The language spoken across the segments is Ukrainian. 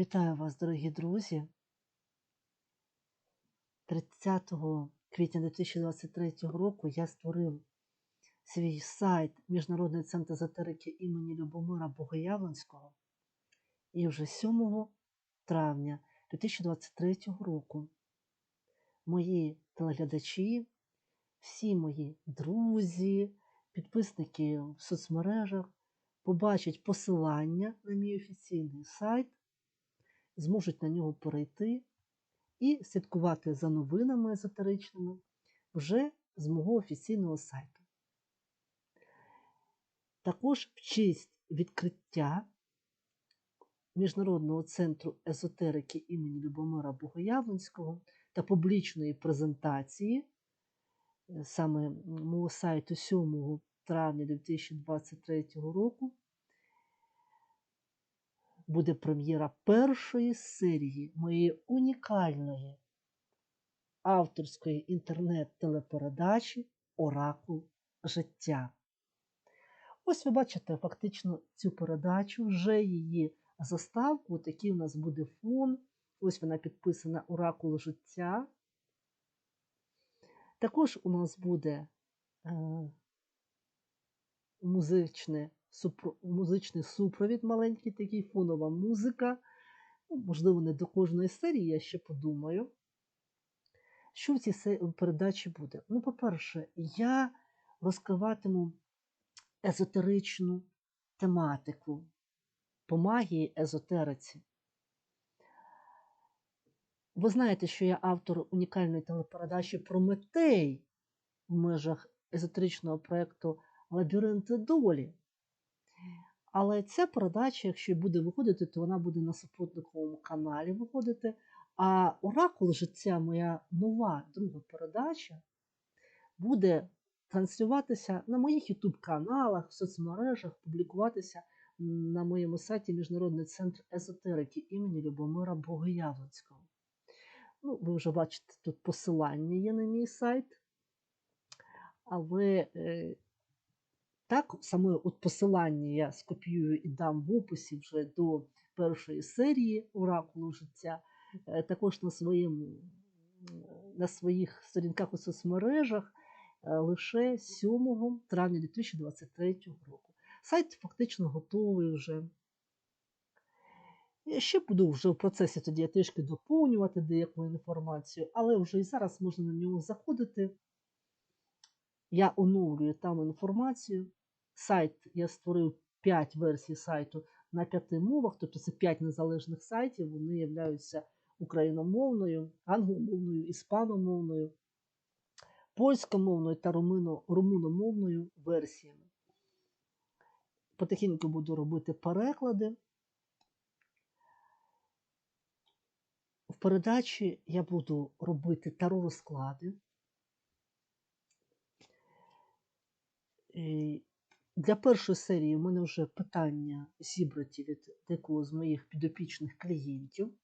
Вітаю вас, дорогі друзі. 30 квітня 2023 року я створив свій сайт Міжнародний центр езотерики імені Любомира Богоявленського. І вже 7 травня 2023 року мої телеглядачі, всі мої друзі, підписники в соцмережах побачать посилання на мій офіційний сайт, зможуть на нього перейти і слідкувати за новинами езотеричними вже з мого офіційного сайту. Також в честь відкриття Міжнародного центру езотерики імені Любомира Богоявленського та публічної презентації е, саме мого сайту 7 травня 2023 року буде прем'єра першої серії моєї унікальної авторської інтернет-телепередачі Оракул життя. Ось ви бачите фактично цю передачу, вже її заставку. Такий у нас буде фон. Ось вона підписана Оракул життя. Також у нас буде е, музичне, супро, музичний супровід, маленький такий, фонова музика. Ну, можливо, не до кожної серії, я ще подумаю. Що в цій передачі буде? Ну, по-перше, я розкриватиму езотеричну тематику по магії езотериці. Ви знаєте, що я автор унікальної телепередачі Прометей в межах езотеричного проєкту Лабіринти долі. Але ця передача, якщо буде виходити, то вона буде на супутниковому каналі виходити. А Оракул життя, моя нова друга передача, буде транслюватися на моїх ютуб-каналах, в соцмережах, публікуватися на моєму сайті Міжнародний центр езотерики імені Любомира Богоявленського. Ну, ви вже бачите, тут посилання є на мій сайт. Але так, саме от посилання я скопіюю і дам в описі вже до першої серії Оракулу життя. Е, Також на, своєму, на своїх сторінках у соцмережах е, лише 7 травня 2023 року. Сайт фактично готовий вже. Я ще буду вже в процесі тоді трішки доповнювати деяку інформацію, але вже і зараз можна на нього заходити. Я оновлюю там інформацію. Сайт я створив 5 версій сайту на 5 мовах, тобто це 5 незалежних сайтів, вони являються україномовною, англомовною, іспаномовною, польськомовною та румуномовною версіями. Потихеньку буду робити переклади. В передачі я буду робити таро розклади. Для першої серії в мене вже питання зібрані від декого з моїх підопічних клієнтів.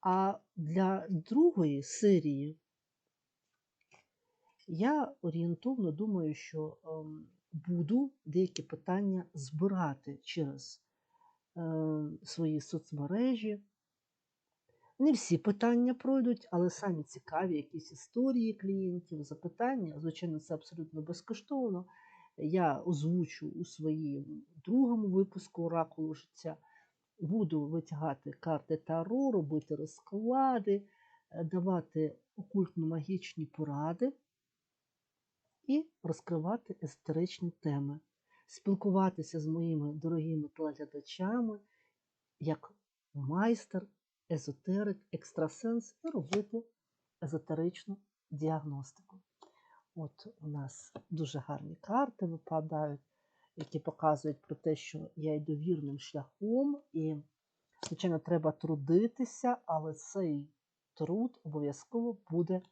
А для другої серії я орієнтовно думаю, що ем, буду деякі питання збирати через е, свої соцмережі. Не всі питання пройдуть, але самі цікаві якісь історії клієнтів, запитання. Звичайно, це абсолютно безкоштовно. Я озвучу у своїм другому випуску Оракулу життя. Буду витягати карти Таро, робити розклади, е, давати окультно-магічні поради і розкривати езотеричні теми, спілкуватися з моїми дорогими телеглядачами як майстер, езотерик, екстрасенс і робити езотеричну діагностику. От у нас дуже гарні карти випадають, які показують про те, що я йду вірним шляхом, і, звичайно, треба трудитися, але цей труд обов'язково буде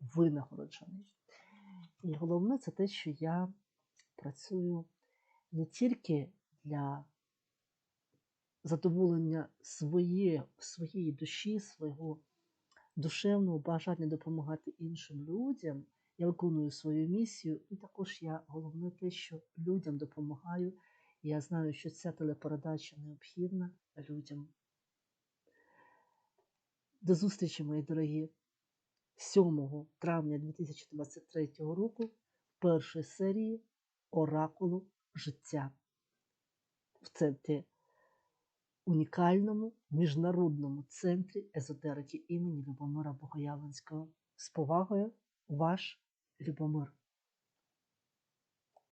винагороджений. І головне це те, що я працюю не тільки для задоволення своє, своєї душі, свого душевного бажання допомагати іншим людям. Я виконую свою місію, і також я головне те, що людям допомагаю. Я знаю, що ця телепередача необхідна людям До зустрічі, мої дорогі, 7 травня 2023 року в першій серії Оракулу життя в центрі унікальному міжнародному центрі езотерики імені Любомира Богоявленського. З повагою, ваш Любомир.